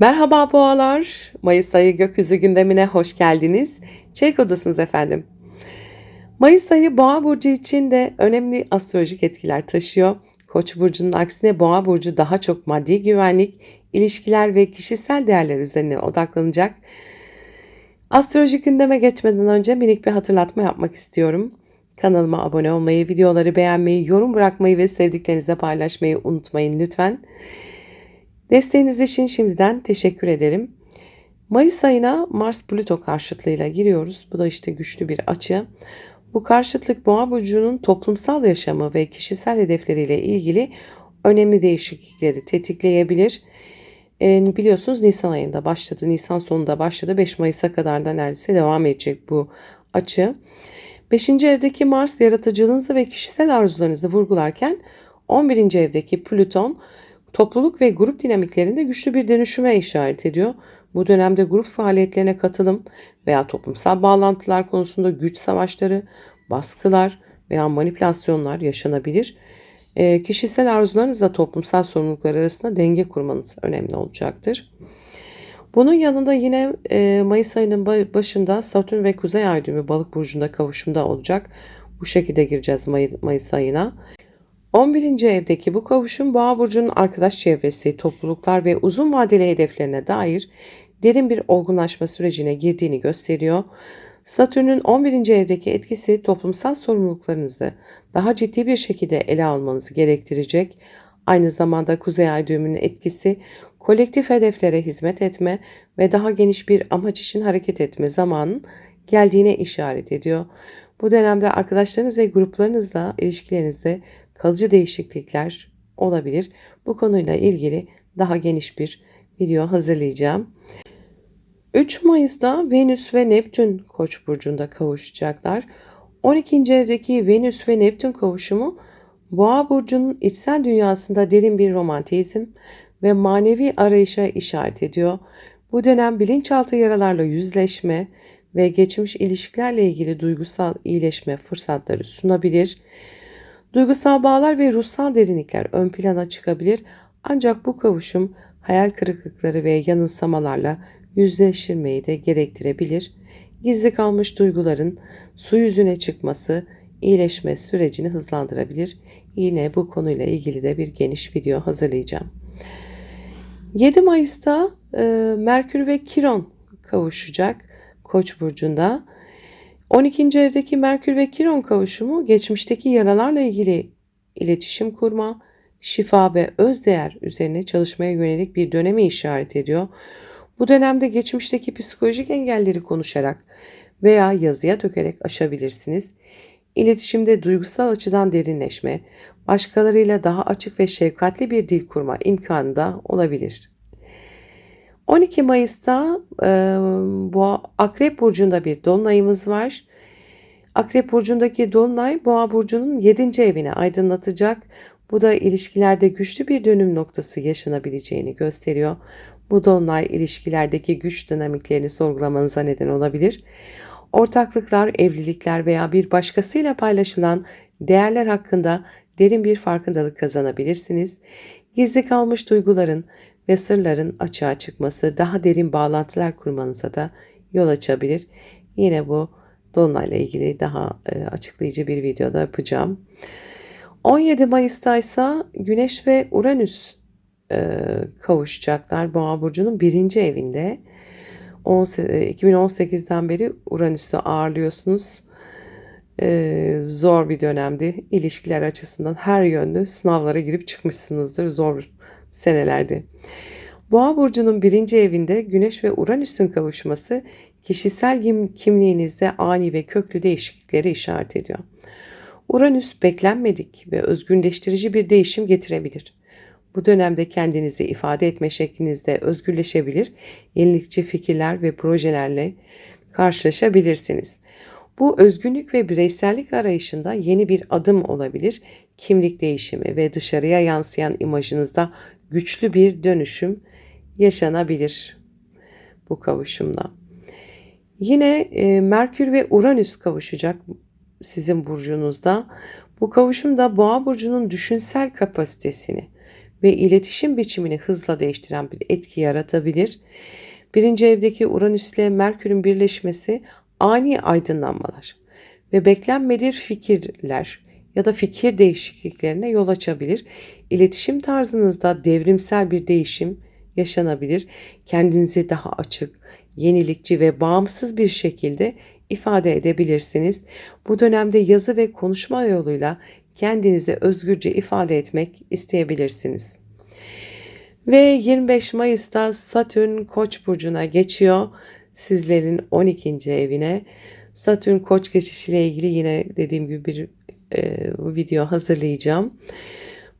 Merhaba boğalar. Mayıs ayı gökyüzü gündemine hoş geldiniz. Çelik odasınız efendim. Mayıs ayı boğa burcu için de önemli astrolojik etkiler taşıyor. Koç burcunun aksine boğa burcu daha çok maddi güvenlik, ilişkiler ve kişisel değerler üzerine odaklanacak. Astrolojik gündeme geçmeden önce minik bir hatırlatma yapmak istiyorum. Kanalıma abone olmayı, videoları beğenmeyi, yorum bırakmayı ve sevdiklerinizle paylaşmayı unutmayın lütfen. Desteğiniz için şimdiden teşekkür ederim. Mayıs ayına Mars Plüto karşıtlığıyla giriyoruz. Bu da işte güçlü bir açı. Bu karşıtlık Boğa burcunun toplumsal yaşamı ve kişisel hedefleriyle ilgili önemli değişiklikleri tetikleyebilir. E, biliyorsunuz Nisan ayında başladı. Nisan sonunda başladı. 5 Mayıs'a kadar da neredeyse devam edecek bu açı. 5. evdeki Mars yaratıcılığınızı ve kişisel arzularınızı vurgularken 11. evdeki Plüton topluluk ve grup dinamiklerinde güçlü bir dönüşüme işaret ediyor. Bu dönemde grup faaliyetlerine katılım veya toplumsal bağlantılar konusunda güç savaşları, baskılar veya manipülasyonlar yaşanabilir. E, kişisel arzularınızla toplumsal sorumluluklar arasında denge kurmanız önemli olacaktır. Bunun yanında yine e, Mayıs ayının başında Satürn ve Kuzey Ay düğümü balık burcunda kavuşumda olacak. Bu şekilde gireceğiz May Mayıs ayına. 11. evdeki bu kavuşum Boğa burcunun arkadaş çevresi, topluluklar ve uzun vadeli hedeflerine dair derin bir olgunlaşma sürecine girdiğini gösteriyor. Satürn'ün 11. evdeki etkisi toplumsal sorumluluklarınızı daha ciddi bir şekilde ele almanızı gerektirecek. Aynı zamanda Kuzey Ay düğümünün etkisi kolektif hedeflere hizmet etme ve daha geniş bir amaç için hareket etme zamanın geldiğine işaret ediyor. Bu dönemde arkadaşlarınız ve gruplarınızla ilişkilerinizde kalıcı değişiklikler olabilir. Bu konuyla ilgili daha geniş bir video hazırlayacağım. 3 Mayıs'ta Venüs ve Neptün Koç burcunda kavuşacaklar. 12. evdeki Venüs ve Neptün kavuşumu Boğa burcunun içsel dünyasında derin bir romantizm ve manevi arayışa işaret ediyor. Bu dönem bilinçaltı yaralarla yüzleşme ve geçmiş ilişkilerle ilgili duygusal iyileşme fırsatları sunabilir. Duygusal bağlar ve ruhsal derinlikler ön plana çıkabilir ancak bu kavuşum hayal kırıklıkları ve yanılsamalarla yüzleşirmeyi de gerektirebilir. Gizli kalmış duyguların su yüzüne çıkması iyileşme sürecini hızlandırabilir. Yine bu konuyla ilgili de bir geniş video hazırlayacağım. 7 Mayıs'ta e, Merkür ve Kiron kavuşacak Koç burcunda. 12. evdeki Merkür ve Kiron kavuşumu geçmişteki yaralarla ilgili iletişim kurma, şifa ve özdeğer üzerine çalışmaya yönelik bir döneme işaret ediyor. Bu dönemde geçmişteki psikolojik engelleri konuşarak veya yazıya dökerek aşabilirsiniz. İletişimde duygusal açıdan derinleşme, başkalarıyla daha açık ve şefkatli bir dil kurma imkanı da olabilir. 12 Mayıs'ta e, bu Akrep Burcu'nda bir dolunayımız var. Akrep Burcu'ndaki dolunay Boğa Burcu'nun 7. evini aydınlatacak. Bu da ilişkilerde güçlü bir dönüm noktası yaşanabileceğini gösteriyor. Bu dolunay ilişkilerdeki güç dinamiklerini sorgulamanıza neden olabilir. Ortaklıklar, evlilikler veya bir başkasıyla paylaşılan değerler hakkında derin bir farkındalık kazanabilirsiniz. Gizli kalmış duyguların ve sırların açığa çıkması daha derin bağlantılar kurmanıza da yol açabilir. Yine bu Dolunay'la ilgili daha e, açıklayıcı bir videoda yapacağım. 17 Mayıs'ta ise Güneş ve Uranüs e, kavuşacaklar Boğa Burcu'nun birinci evinde. 2018'den e, beri Uranüs'ü ağırlıyorsunuz. Ee, zor bir dönemdi. İlişkiler açısından her yönlü sınavlara girip çıkmışsınızdır. Zor senelerde. Boğa burcunun birinci evinde Güneş ve Uranüs'ün kavuşması kişisel kimliğinizde ani ve köklü değişiklikleri işaret ediyor. Uranüs beklenmedik ve özgürleştirici bir değişim getirebilir. Bu dönemde kendinizi ifade etme şeklinizde özgürleşebilir, yenilikçi fikirler ve projelerle karşılaşabilirsiniz. Bu özgünlük ve bireysellik arayışında yeni bir adım olabilir. Kimlik değişimi ve dışarıya yansıyan imajınızda güçlü bir dönüşüm yaşanabilir bu kavuşumla. Yine e, Merkür ve Uranüs kavuşacak sizin burcunuzda. Bu kavuşum da Boğa burcunun düşünsel kapasitesini ve iletişim biçimini hızla değiştiren bir etki yaratabilir. Birinci evdeki Uranüs ile Merkür'ün birleşmesi ani aydınlanmalar ve beklenmedik fikirler ya da fikir değişikliklerine yol açabilir. İletişim tarzınızda devrimsel bir değişim yaşanabilir. Kendinizi daha açık, yenilikçi ve bağımsız bir şekilde ifade edebilirsiniz. Bu dönemde yazı ve konuşma yoluyla kendinizi özgürce ifade etmek isteyebilirsiniz. Ve 25 Mayıs'ta Satürn Koç burcuna geçiyor. Sizlerin 12. evine. Satürn Koç geçişiyle ilgili yine dediğim gibi bir e, video hazırlayacağım.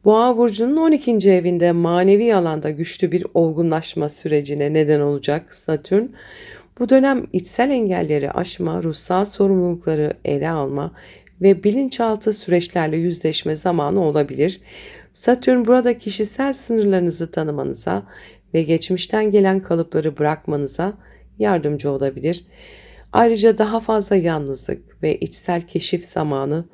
Boğa burcunun 12. evinde manevi alanda güçlü bir olgunlaşma sürecine neden olacak Satürn. Bu dönem içsel engelleri aşma, ruhsal sorumlulukları ele alma ve bilinçaltı süreçlerle yüzleşme zamanı olabilir. Satürn burada kişisel sınırlarınızı tanımanıza ve geçmişten gelen kalıpları bırakmanıza yardımcı olabilir. Ayrıca daha fazla yalnızlık ve içsel keşif zamanı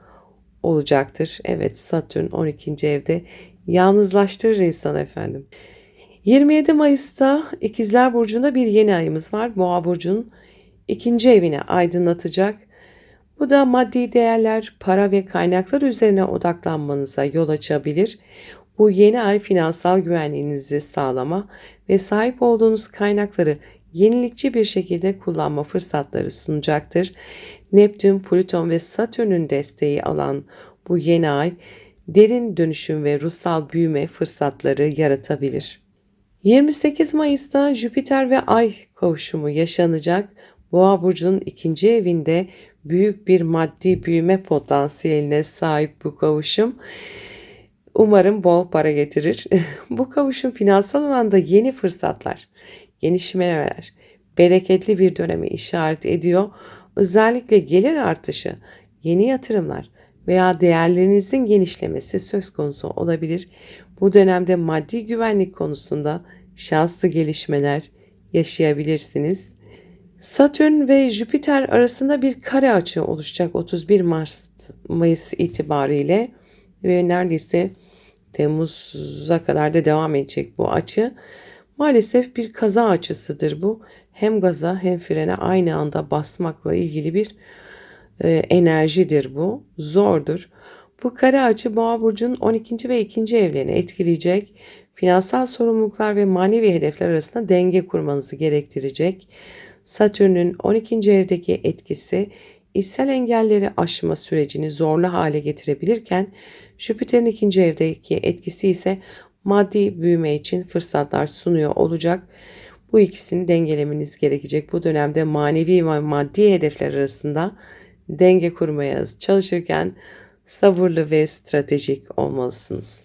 olacaktır. Evet Satürn 12. evde yalnızlaştırır insan efendim. 27 Mayıs'ta İkizler Burcu'nda bir yeni ayımız var. Boğa Burcu'nun ikinci evine aydınlatacak. Bu da maddi değerler, para ve kaynaklar üzerine odaklanmanıza yol açabilir. Bu yeni ay finansal güvenliğinizi sağlama ve sahip olduğunuz kaynakları yenilikçi bir şekilde kullanma fırsatları sunacaktır. Neptün, Plüton ve Satürn'ün desteği alan bu yeni ay derin dönüşüm ve ruhsal büyüme fırsatları yaratabilir. 28 Mayıs'ta Jüpiter ve Ay kavuşumu yaşanacak. Boğa burcunun ikinci evinde büyük bir maddi büyüme potansiyeline sahip bu kavuşum. Umarım bol para getirir. bu kavuşum finansal alanda yeni fırsatlar, genişlemeler, bereketli bir döneme işaret ediyor. Özellikle gelir artışı, yeni yatırımlar veya değerlerinizin genişlemesi söz konusu olabilir. Bu dönemde maddi güvenlik konusunda şanslı gelişmeler yaşayabilirsiniz. Satürn ve Jüpiter arasında bir kare açı oluşacak 31 Mart Mayıs itibariyle ve neredeyse Temmuz'a kadar da devam edecek bu açı. Maalesef bir kaza açısıdır bu. Hem gaza hem frene aynı anda basmakla ilgili bir e, enerjidir bu. Zordur. Bu kare açı Boğa burcunun 12. ve 2. evlerini etkileyecek. Finansal sorumluluklar ve manevi hedefler arasında denge kurmanızı gerektirecek. Satürn'ün 12. evdeki etkisi içsel engelleri aşma sürecini zorlu hale getirebilirken Jüpiter'in ikinci evdeki etkisi ise maddi büyüme için fırsatlar sunuyor olacak. Bu ikisini dengelemeniz gerekecek. Bu dönemde manevi ve maddi hedefler arasında denge kurmaya çalışırken sabırlı ve stratejik olmalısınız.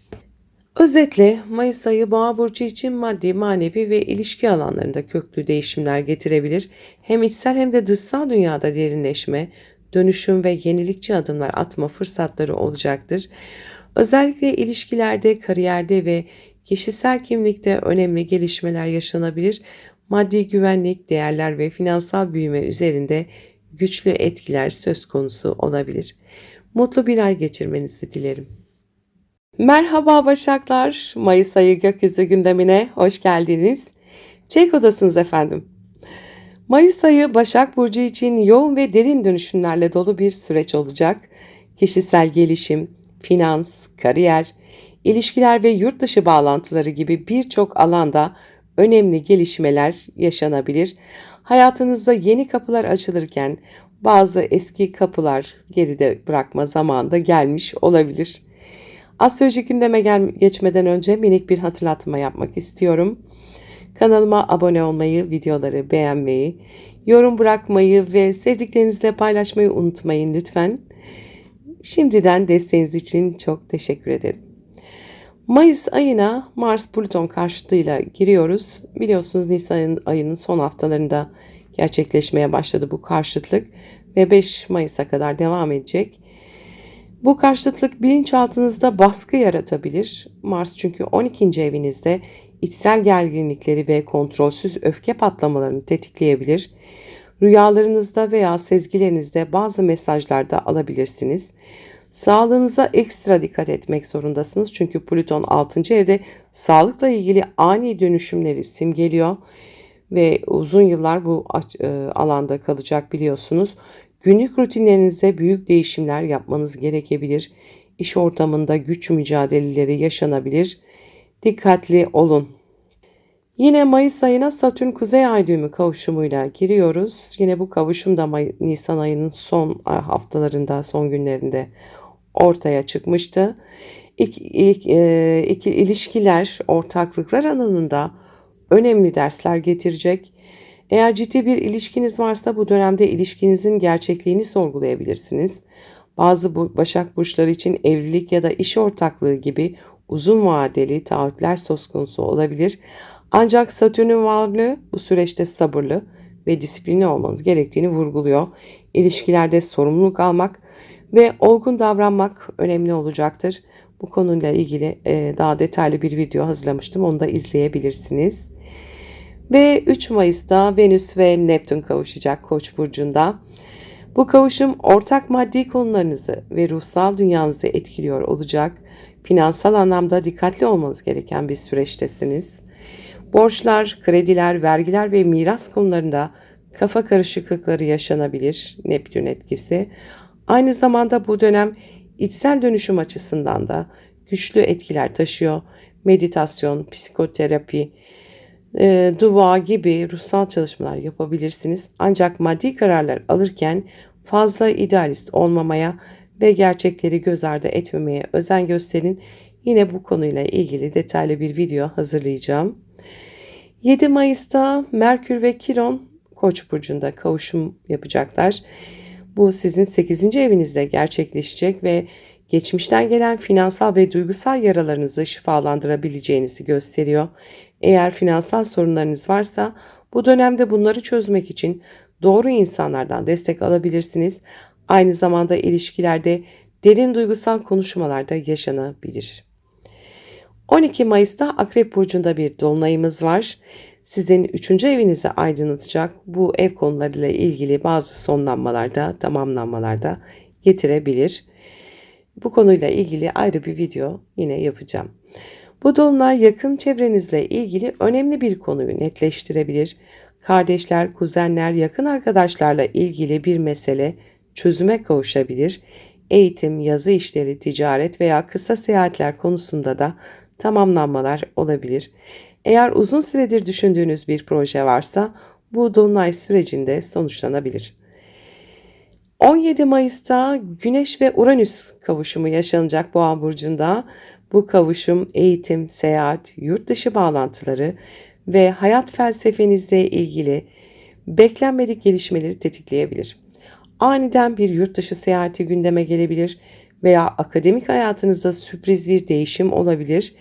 Özetle Mayıs ayı Boğa burcu için maddi, manevi ve ilişki alanlarında köklü değişimler getirebilir. Hem içsel hem de dışsal dünyada derinleşme, dönüşüm ve yenilikçi adımlar atma fırsatları olacaktır. Özellikle ilişkilerde, kariyerde ve kişisel kimlikte önemli gelişmeler yaşanabilir. Maddi güvenlik, değerler ve finansal büyüme üzerinde güçlü etkiler söz konusu olabilir. Mutlu bir ay geçirmenizi dilerim. Merhaba Başaklar, Mayıs ayı gökyüzü gündemine hoş geldiniz. Çek odasınız efendim. Mayıs ayı Başak Burcu için yoğun ve derin dönüşümlerle dolu bir süreç olacak. Kişisel gelişim, finans, kariyer, ilişkiler ve yurt dışı bağlantıları gibi birçok alanda önemli gelişmeler yaşanabilir. Hayatınızda yeni kapılar açılırken bazı eski kapılar geride bırakma zamanında gelmiş olabilir. Astrolojik gündeme gel geçmeden önce minik bir hatırlatma yapmak istiyorum. Kanalıma abone olmayı, videoları beğenmeyi, yorum bırakmayı ve sevdiklerinizle paylaşmayı unutmayın lütfen. Şimdiden desteğiniz için çok teşekkür ederim. Mayıs ayına Mars Plüton karşıtlığıyla giriyoruz. Biliyorsunuz Nisan ayının son haftalarında gerçekleşmeye başladı bu karşıtlık ve 5 Mayıs'a kadar devam edecek. Bu karşıtlık bilinçaltınızda baskı yaratabilir. Mars çünkü 12. evinizde içsel gerginlikleri ve kontrolsüz öfke patlamalarını tetikleyebilir. Rüyalarınızda veya sezgilerinizde bazı mesajlar da alabilirsiniz. Sağlığınıza ekstra dikkat etmek zorundasınız. Çünkü Plüton 6. evde sağlıkla ilgili ani dönüşümleri simgeliyor ve uzun yıllar bu e, alanda kalacak biliyorsunuz. Günlük rutinlerinize büyük değişimler yapmanız gerekebilir. İş ortamında güç mücadeleleri yaşanabilir. Dikkatli olun. Yine Mayıs ayına Satürn Kuzey Ay düğümü kavuşumuyla giriyoruz. Yine bu kavuşum da May Nisan ayının son haftalarında, son günlerinde ortaya çıkmıştı. İlk, ilk, e, iki, ilişkiler, ortaklıklar alanında önemli dersler getirecek. Eğer ciddi bir ilişkiniz varsa bu dönemde ilişkinizin gerçekliğini sorgulayabilirsiniz. Bazı bu Başak burçları için evlilik ya da iş ortaklığı gibi uzun vadeli taahhütler söz konusu olabilir. Ancak Satürn'ün varlığı bu süreçte sabırlı ve disiplinli olmanız gerektiğini vurguluyor. İlişkilerde sorumluluk almak ve olgun davranmak önemli olacaktır. Bu konuyla ilgili e, daha detaylı bir video hazırlamıştım. Onu da izleyebilirsiniz. Ve 3 Mayıs'ta Venüs ve Neptün kavuşacak Koç burcunda. Bu kavuşum ortak maddi konularınızı ve ruhsal dünyanızı etkiliyor olacak. Finansal anlamda dikkatli olmanız gereken bir süreçtesiniz. Borçlar, krediler, vergiler ve miras konularında kafa karışıklıkları yaşanabilir Neptün etkisi. Aynı zamanda bu dönem içsel dönüşüm açısından da güçlü etkiler taşıyor. Meditasyon, psikoterapi, e, dua gibi ruhsal çalışmalar yapabilirsiniz. Ancak maddi kararlar alırken fazla idealist olmamaya ve gerçekleri göz ardı etmemeye özen gösterin. Yine bu konuyla ilgili detaylı bir video hazırlayacağım. 7 Mayıs'ta Merkür ve Kiron Koç burcunda kavuşum yapacaklar. Bu sizin 8. evinizde gerçekleşecek ve geçmişten gelen finansal ve duygusal yaralarınızı şifalandırabileceğinizi gösteriyor. Eğer finansal sorunlarınız varsa bu dönemde bunları çözmek için doğru insanlardan destek alabilirsiniz. Aynı zamanda ilişkilerde derin duygusal konuşmalar da yaşanabilir. 12 Mayıs'ta Akrep Burcu'nda bir dolunayımız var. Sizin 3. evinizi aydınlatacak bu ev konularıyla ilgili bazı sonlanmalarda, tamamlanmalarda getirebilir. Bu konuyla ilgili ayrı bir video yine yapacağım. Bu dolunay yakın çevrenizle ilgili önemli bir konuyu netleştirebilir. Kardeşler, kuzenler, yakın arkadaşlarla ilgili bir mesele çözüme kavuşabilir. Eğitim, yazı işleri, ticaret veya kısa seyahatler konusunda da tamamlanmalar olabilir. Eğer uzun süredir düşündüğünüz bir proje varsa bu dolunay sürecinde sonuçlanabilir. 17 Mayıs'ta Güneş ve Uranüs kavuşumu yaşanacak Boğa burcunda. Bu kavuşum eğitim, seyahat, yurt dışı bağlantıları ve hayat felsefenizle ilgili beklenmedik gelişmeleri tetikleyebilir. Aniden bir yurt dışı seyahati gündeme gelebilir veya akademik hayatınızda sürpriz bir değişim olabilir.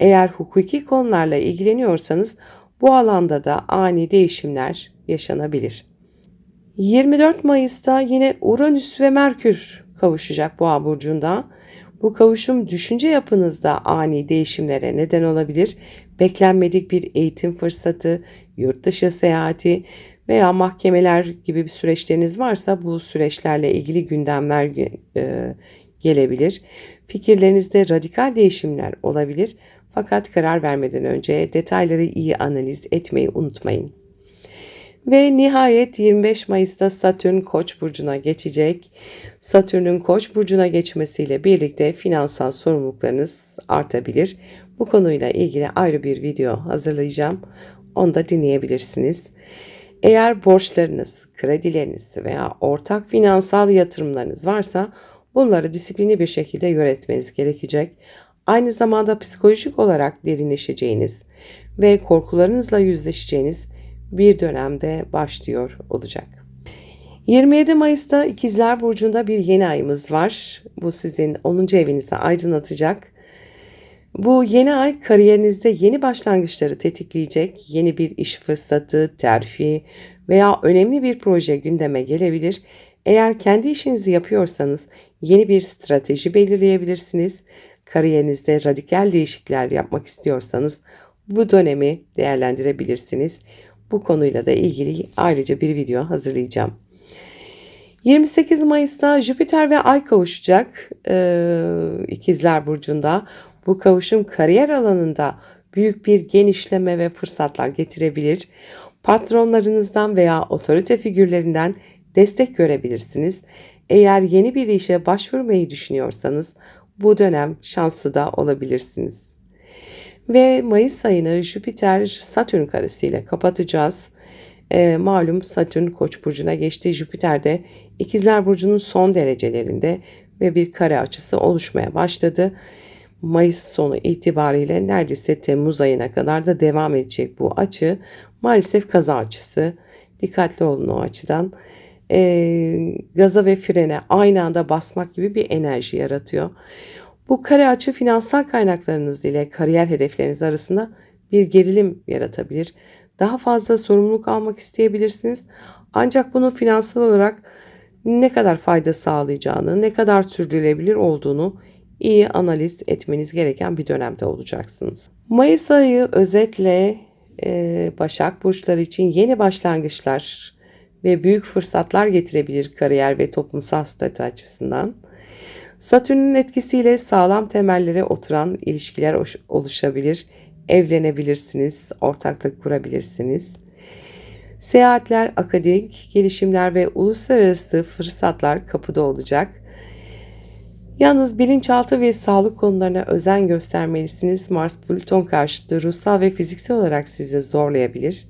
Eğer hukuki konularla ilgileniyorsanız bu alanda da ani değişimler yaşanabilir. 24 Mayıs'ta yine Uranüs ve Merkür kavuşacak Boğa burcunda. Bu kavuşum düşünce yapınızda ani değişimlere neden olabilir. Beklenmedik bir eğitim fırsatı, yurt dışı seyahati veya mahkemeler gibi bir süreçleriniz varsa bu süreçlerle ilgili gündemler e, gelebilir. Fikirlerinizde radikal değişimler olabilir. Fakat karar vermeden önce detayları iyi analiz etmeyi unutmayın. Ve nihayet 25 Mayıs'ta Satürn Koç burcuna geçecek. Satürn'ün Koç burcuna geçmesiyle birlikte finansal sorumluluklarınız artabilir. Bu konuyla ilgili ayrı bir video hazırlayacağım. Onu da dinleyebilirsiniz. Eğer borçlarınız, kredileriniz veya ortak finansal yatırımlarınız varsa bunları disiplinli bir şekilde yönetmeniz gerekecek. Aynı zamanda psikolojik olarak derinleşeceğiniz ve korkularınızla yüzleşeceğiniz bir dönemde başlıyor olacak. 27 Mayıs'ta İkizler Burcu'nda bir yeni ayımız var. Bu sizin 10. evinizi aydınlatacak. Bu yeni ay kariyerinizde yeni başlangıçları tetikleyecek, yeni bir iş fırsatı, terfi veya önemli bir proje gündeme gelebilir. Eğer kendi işinizi yapıyorsanız yeni bir strateji belirleyebilirsiniz. Kariyerinizde radikal değişiklikler yapmak istiyorsanız bu dönemi değerlendirebilirsiniz. Bu konuyla da ilgili ayrıca bir video hazırlayacağım. 28 Mayıs'ta Jüpiter ve Ay kavuşacak ee, İkizler Burcu'nda. Bu kavuşum kariyer alanında büyük bir genişleme ve fırsatlar getirebilir. Patronlarınızdan veya otorite figürlerinden destek görebilirsiniz. Eğer yeni bir işe başvurmayı düşünüyorsanız bu dönem şanslı da olabilirsiniz. Ve Mayıs ayını Jüpiter Satürn karesiyle kapatacağız. E, malum Satürn Koç burcuna geçti. Jüpiter de İkizler burcunun son derecelerinde ve bir kare açısı oluşmaya başladı. Mayıs sonu itibariyle neredeyse Temmuz ayına kadar da devam edecek bu açı. Maalesef kaza açısı. Dikkatli olun o açıdan. E, gaza ve frene aynı anda basmak gibi bir enerji yaratıyor. Bu kare açı finansal kaynaklarınız ile kariyer hedefleriniz arasında bir gerilim yaratabilir. Daha fazla sorumluluk almak isteyebilirsiniz. Ancak bunun finansal olarak ne kadar fayda sağlayacağını, ne kadar sürdürülebilir olduğunu iyi analiz etmeniz gereken bir dönemde olacaksınız. Mayıs ayı özetle e, Başak burçları için yeni başlangıçlar ve büyük fırsatlar getirebilir kariyer ve toplumsal statü açısından. Satürn'ün etkisiyle sağlam temellere oturan ilişkiler oluşabilir, evlenebilirsiniz, ortaklık kurabilirsiniz. Seyahatler, akademik gelişimler ve uluslararası fırsatlar kapıda olacak. Yalnız bilinçaltı ve sağlık konularına özen göstermelisiniz. Mars Plüton karşıtı ruhsal ve fiziksel olarak sizi zorlayabilir.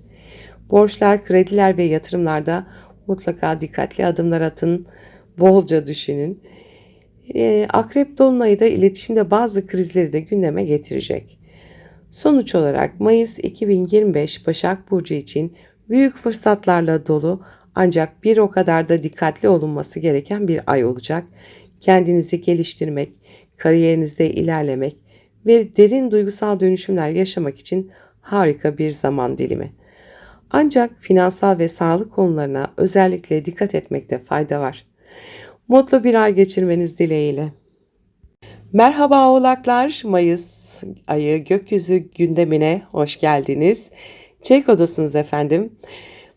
Borçlar, krediler ve yatırımlarda mutlaka dikkatli adımlar atın. Bolca düşünün. Ee, Akrep Dolunay'ı da iletişimde bazı krizleri de gündeme getirecek. Sonuç olarak Mayıs 2025 Başak Burcu için büyük fırsatlarla dolu ancak bir o kadar da dikkatli olunması gereken bir ay olacak. Kendinizi geliştirmek, kariyerinizde ilerlemek ve derin duygusal dönüşümler yaşamak için harika bir zaman dilimi. Ancak finansal ve sağlık konularına özellikle dikkat etmekte fayda var. Mutlu bir ay geçirmeniz dileğiyle. Merhaba oğlaklar, Mayıs ayı gökyüzü gündemine hoş geldiniz. Çek odasınız efendim.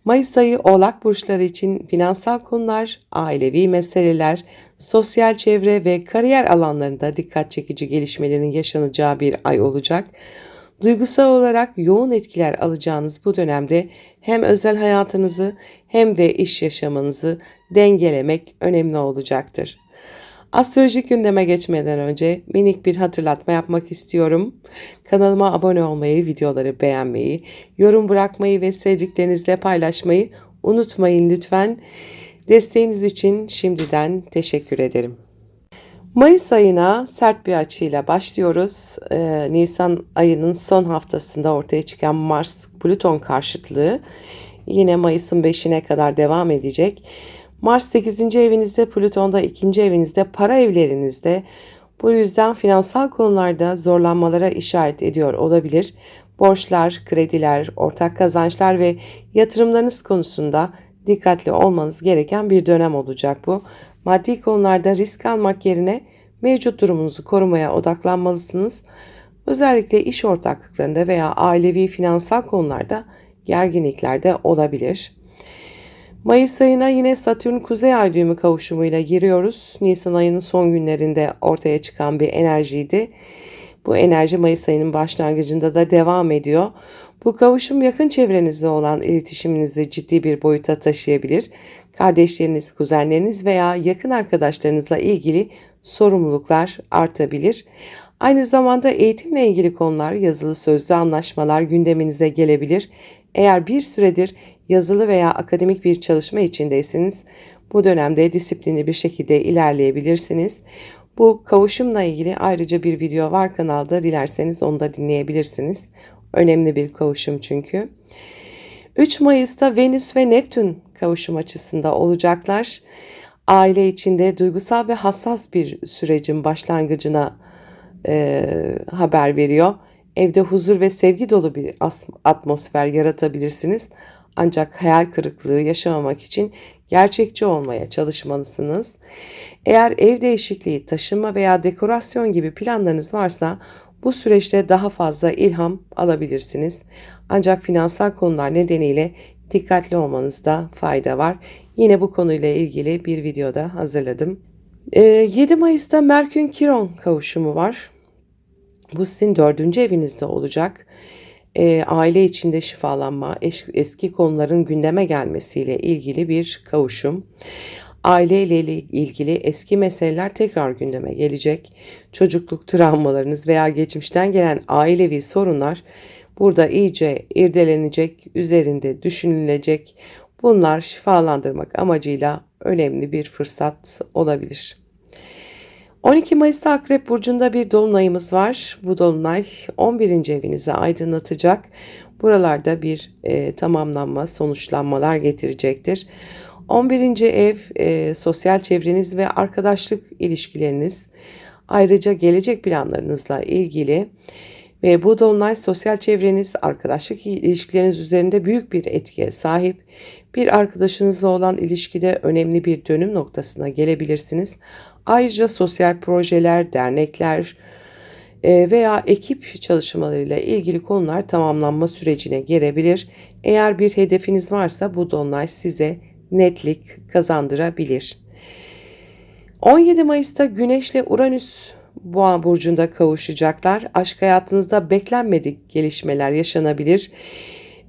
Mayıs ayı oğlak burçları için finansal konular, ailevi meseleler, sosyal çevre ve kariyer alanlarında dikkat çekici gelişmelerin yaşanacağı bir ay olacak. Duygusal olarak yoğun etkiler alacağınız bu dönemde hem özel hayatınızı hem de iş yaşamınızı dengelemek önemli olacaktır. Astrolojik gündeme geçmeden önce minik bir hatırlatma yapmak istiyorum. Kanalıma abone olmayı, videoları beğenmeyi, yorum bırakmayı ve sevdiklerinizle paylaşmayı unutmayın lütfen. Desteğiniz için şimdiden teşekkür ederim. Mayıs ayına sert bir açıyla başlıyoruz. Ee, Nisan ayının son haftasında ortaya çıkan Mars-Plüton karşıtlığı yine Mayıs'ın 5'ine kadar devam edecek. Mars 8. evinizde, Plüton da 2. evinizde, para evlerinizde. Bu yüzden finansal konularda zorlanmalara işaret ediyor olabilir. Borçlar, krediler, ortak kazançlar ve yatırımlarınız konusunda dikkatli olmanız gereken bir dönem olacak bu. Maddi konularda risk almak yerine mevcut durumunuzu korumaya odaklanmalısınız. Özellikle iş ortaklıklarında veya ailevi finansal konularda gerginlikler de olabilir. Mayıs ayına yine Satürn Kuzey Ay düğümü kavuşumuyla giriyoruz. Nisan ayının son günlerinde ortaya çıkan bir enerjiydi. Bu enerji Mayıs ayının başlangıcında da devam ediyor. Bu kavuşum yakın çevrenizde olan iletişiminizi ciddi bir boyuta taşıyabilir. Kardeşleriniz, kuzenleriniz veya yakın arkadaşlarınızla ilgili sorumluluklar artabilir. Aynı zamanda eğitimle ilgili konular, yazılı sözlü anlaşmalar gündeminize gelebilir. Eğer bir süredir yazılı veya akademik bir çalışma içindeyseniz bu dönemde disiplinli bir şekilde ilerleyebilirsiniz. Bu kavuşumla ilgili ayrıca bir video var kanalda dilerseniz onu da dinleyebilirsiniz. Önemli bir kavuşum çünkü. 3 Mayıs'ta Venüs ve Neptün kavuşum açısında olacaklar. Aile içinde duygusal ve hassas bir sürecin başlangıcına e, haber veriyor. Evde huzur ve sevgi dolu bir atmosfer yaratabilirsiniz. Ancak hayal kırıklığı yaşamamak için gerçekçi olmaya çalışmalısınız. Eğer ev değişikliği, taşınma veya dekorasyon gibi planlarınız varsa bu süreçte daha fazla ilham alabilirsiniz. Ancak finansal konular nedeniyle dikkatli olmanızda fayda var. Yine bu konuyla ilgili bir videoda hazırladım. Ee, 7 Mayıs'ta Merkür Kiron kavuşumu var. Bu sizin dördüncü evinizde olacak. Ee, aile içinde şifalanma, es- eski konuların gündeme gelmesiyle ilgili bir kavuşum. Aileyle ilgili eski meseleler tekrar gündeme gelecek. Çocukluk travmalarınız veya geçmişten gelen ailevi sorunlar burada iyice irdelenecek, üzerinde düşünülecek. Bunlar şifalandırmak amacıyla önemli bir fırsat olabilir. 12 Mayıs'ta Akrep Burcu'nda bir dolunayımız var. Bu dolunay 11. evinizi aydınlatacak. Buralarda bir e, tamamlanma, sonuçlanmalar getirecektir. 11. ev e, sosyal çevreniz ve arkadaşlık ilişkileriniz. Ayrıca gelecek planlarınızla ilgili ve bu dolunay sosyal çevreniz, arkadaşlık ilişkileriniz üzerinde büyük bir etkiye sahip. Bir arkadaşınızla olan ilişkide önemli bir dönüm noktasına gelebilirsiniz. Ayrıca sosyal projeler, dernekler e, veya ekip çalışmalarıyla ilgili konular tamamlanma sürecine girebilir. Eğer bir hedefiniz varsa bu dolunay size netlik kazandırabilir. 17 Mayıs'ta Güneş ile Uranüs Boğa burcunda kavuşacaklar. Aşk hayatınızda beklenmedik gelişmeler yaşanabilir.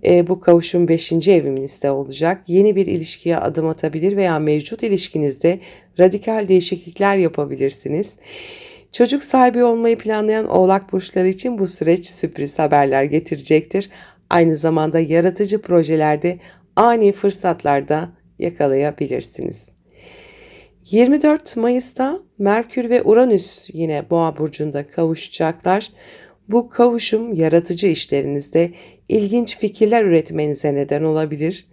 E, bu kavuşum 5. evinizde olacak. Yeni bir ilişkiye adım atabilir veya mevcut ilişkinizde radikal değişiklikler yapabilirsiniz. Çocuk sahibi olmayı planlayan oğlak burçları için bu süreç sürpriz haberler getirecektir. Aynı zamanda yaratıcı projelerde ani fırsatlarda yakalayabilirsiniz. 24 Mayıs'ta Merkür ve Uranüs yine Boğa burcunda kavuşacaklar. Bu kavuşum yaratıcı işlerinizde ilginç fikirler üretmenize neden olabilir.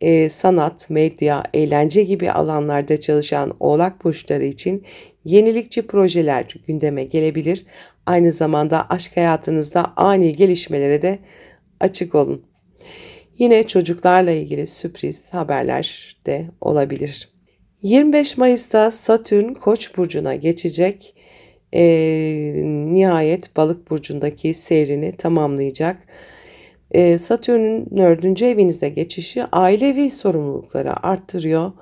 Ee, sanat, medya, eğlence gibi alanlarda çalışan oğlak burçları için yenilikçi projeler gündeme gelebilir. Aynı zamanda aşk hayatınızda ani gelişmelere de açık olun. Yine çocuklarla ilgili sürpriz haberler de olabilir. 25 Mayıs'ta Satürn Koç burcuna geçecek. E, nihayet Balık burcundaki seyrini tamamlayacak. E, Satürn'ün dördüncü evinize geçişi ailevi sorumlulukları arttırıyor.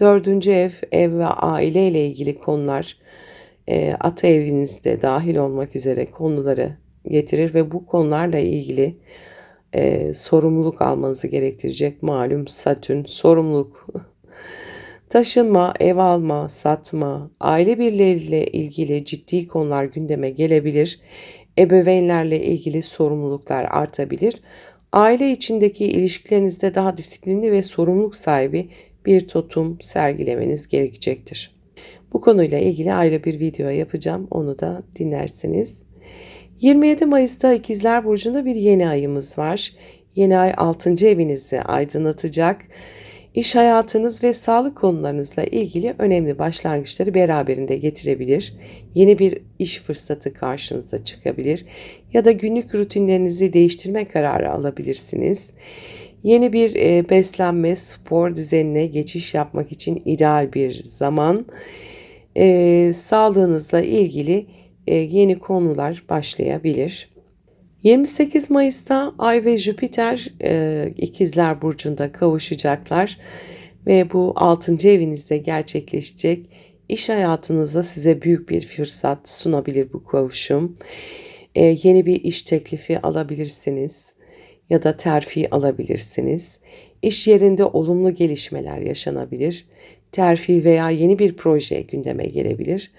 Dördüncü ev, ev ve aile ile ilgili konular e, ata evinizde dahil olmak üzere konuları getirir ve bu konularla ilgili e, sorumluluk almanızı gerektirecek malum Satürn sorumluluk Taşınma, ev alma, satma, aile birileriyle ilgili ciddi konular gündeme gelebilir. Ebeveynlerle ilgili sorumluluklar artabilir. Aile içindeki ilişkilerinizde daha disiplinli ve sorumluluk sahibi bir tutum sergilemeniz gerekecektir. Bu konuyla ilgili ayrı bir video yapacağım. Onu da dinlersiniz. 27 Mayıs'ta İkizler Burcu'nda bir yeni ayımız var. Yeni ay 6. evinizi aydınlatacak. İş hayatınız ve sağlık konularınızla ilgili önemli başlangıçları beraberinde getirebilir. Yeni bir iş fırsatı karşınıza çıkabilir ya da günlük rutinlerinizi değiştirme kararı alabilirsiniz. Yeni bir e, beslenme, spor düzenine geçiş yapmak için ideal bir zaman. E, sağlığınızla ilgili e, yeni konular başlayabilir. 28 Mayıs'ta Ay ve Jüpiter e, ikizler burcunda kavuşacaklar ve bu 6. evinizde gerçekleşecek iş hayatınızda size büyük bir fırsat sunabilir bu kavuşum. E, yeni bir iş teklifi alabilirsiniz ya da terfi alabilirsiniz. İş yerinde olumlu gelişmeler yaşanabilir. Terfi veya yeni bir proje gündeme gelebilir.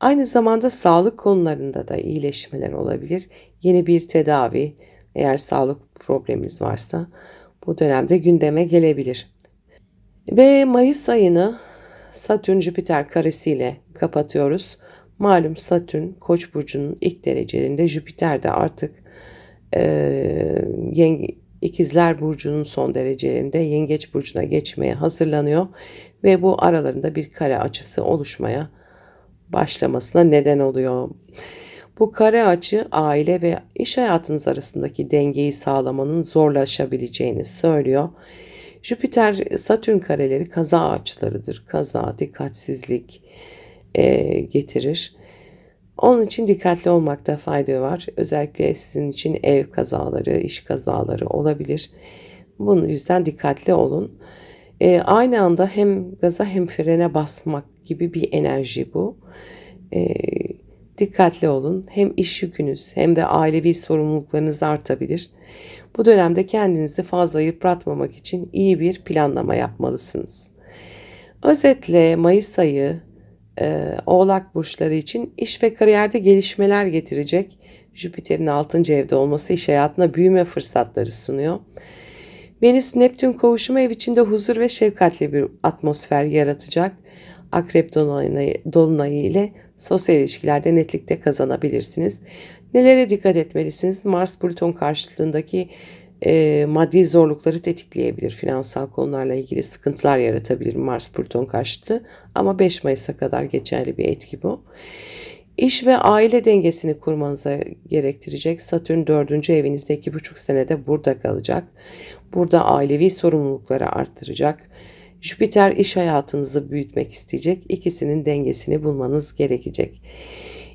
Aynı zamanda sağlık konularında da iyileşmeler olabilir. Yeni bir tedavi eğer sağlık probleminiz varsa bu dönemde gündeme gelebilir. Ve Mayıs ayını Satürn Jüpiter karesiyle kapatıyoruz. Malum Satürn Koç burcunun ilk derecelerinde Jüpiter de artık e, yenge, İkizler burcunun son derecelerinde Yengeç burcuna geçmeye hazırlanıyor ve bu aralarında bir kare açısı oluşmaya başlamasına neden oluyor. Bu kare açı aile ve iş hayatınız arasındaki dengeyi sağlamanın zorlaşabileceğini söylüyor. Jüpiter Satürn kareleri kaza açılarıdır. Kaza, dikkatsizlik e, getirir. Onun için dikkatli olmakta fayda var. Özellikle sizin için ev kazaları, iş kazaları olabilir. Bunun yüzden dikkatli olun. E, aynı anda hem gaza hem frene basmak gibi bir enerji bu. E, dikkatli olun. Hem iş yükünüz hem de ailevi sorumluluklarınız artabilir. Bu dönemde kendinizi fazla yıpratmamak için iyi bir planlama yapmalısınız. Özetle Mayıs ayı e, Oğlak burçları için iş ve kariyerde gelişmeler getirecek. Jüpiter'in 6. evde olması iş hayatına büyüme fırsatları sunuyor. Venüs Neptün kavuşumu ev içinde huzur ve şefkatli bir atmosfer yaratacak. Akrep dolunayı, dolunayı ile sosyal ilişkilerde netlikte kazanabilirsiniz. Nelere dikkat etmelisiniz? Mars Plüton karşıtlığındaki e, maddi zorlukları tetikleyebilir. Finansal konularla ilgili sıkıntılar yaratabilir Mars Plüton karşıtlığı ama 5 Mayıs'a kadar geçerli bir etki bu. İş ve aile dengesini kurmanıza gerektirecek. Satürn 4. evinizde 2,5 senede burada kalacak. Burada ailevi sorumlulukları arttıracak. Jüpiter iş hayatınızı büyütmek isteyecek. İkisinin dengesini bulmanız gerekecek.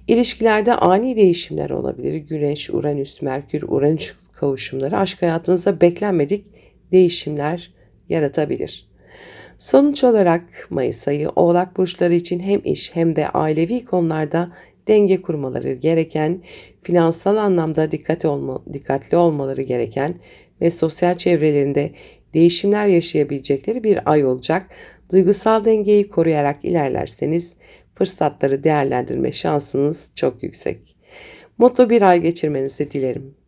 İlişkilerde ani değişimler olabilir. Güneş, Uranüs, Merkür, Uranüs kavuşumları aşk hayatınızda beklenmedik değişimler yaratabilir. Sonuç olarak Mayıs ayı Oğlak burçları için hem iş hem de ailevi konularda denge kurmaları gereken, finansal anlamda dikkatli, olma, dikkatli olmaları gereken ve sosyal çevrelerinde değişimler yaşayabilecekleri bir ay olacak. Duygusal dengeyi koruyarak ilerlerseniz fırsatları değerlendirme şansınız çok yüksek. Mutlu bir ay geçirmenizi dilerim.